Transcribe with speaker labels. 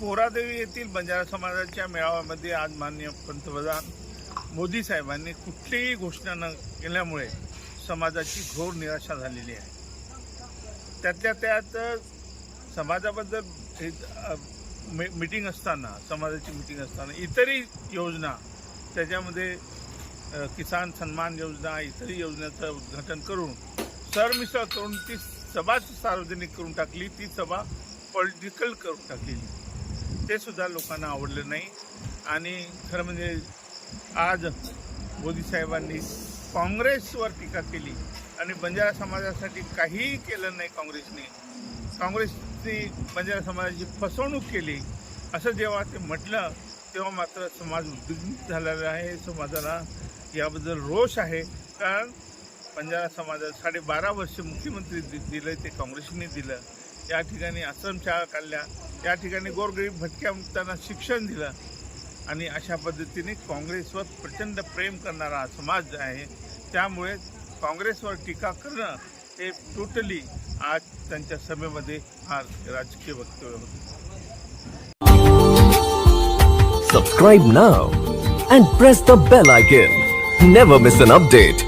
Speaker 1: कोरादेवी येथील बंजारा समाजाच्या मेळाव्यामध्ये आज माननीय पंतप्रधान मोदी साहेबांनी कुठलीही घोषणा न केल्यामुळे समाजाची घोर निराशा झालेली आहे. त्यातल्या त्यात समाजाबद्दल हे, मी- मीटिंग असताना समाजाची मीटिंग असताना इतरही योजना त्याच्यामध्ये किसान सन्मान योजना इतरही योजनेचं उद्घाटन करून सरमिसळ करून ती सभाच सार्वजनिक करून टाकली ती सभा पॉलिटिकल करून टाकलेली ते सुद्धा लोकांना आवडलं नाही. आणि खरं म्हणजे आज मोदी साहेबांनी काँग्रेसवर टीका केली आणि बंजारा समाजासाठी काहीही केलं नाही काँग्रेसने. काँग्रेसने बंजारा समाजाची फसवणूक केली. असं जेव्हा ते म्हटलं तेव्हा मात्र समाज उद्विग्न झालेला आहे. समाजाला याबद्दल रोष आहे. कारण बंजारा समाजात साडेबारा वर्ष मुख्यमंत्री दि दिलं ते काँग्रेसने दिलं. या ठिकाणी आश्रमशाळा काढल्या. या ठिकाणी गोरगरीब भटक्या मुक्तांना शिक्षण दिलं. आणि अशा पद्धतीने काँग्रेसवर प्रचंड प्रेम करणारा हा समाज आहे. त्यामुळे काँग्रेसवर टीका करणं हे टोटली आज त्यांच्या सभेमध्ये हा राजकीय वक्तव्य होतं.
Speaker 2: Subscribe now and press the bell icon never miss an update